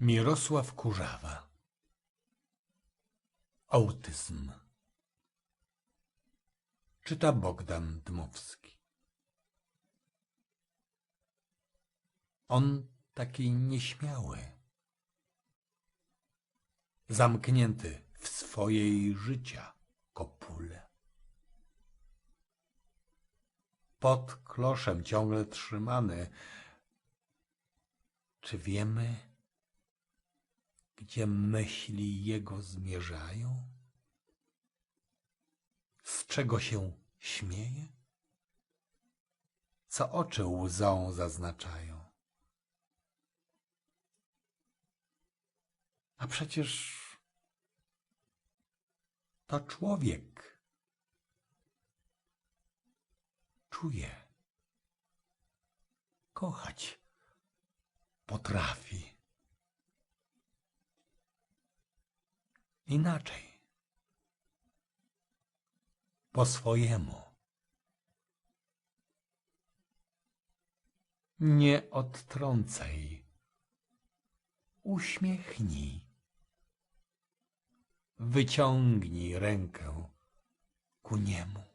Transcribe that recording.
Mirosław Kurzawa Autyzm Czyta Bogdan Dmowski On taki nieśmiały, zamknięty w swojej życia kopule. Pod kloszem ciągle trzymany. Czy wiemy, gdzie myśli jego zmierzają? Z czego się śmieje? Co oczy łzą zaznaczają? A przecież to człowiek. Czuje. Kochać potrafi. Inaczej. Po swojemu. Nie odtrącaj. Uśmiechnij. Wyciągnij rękę ku niemu.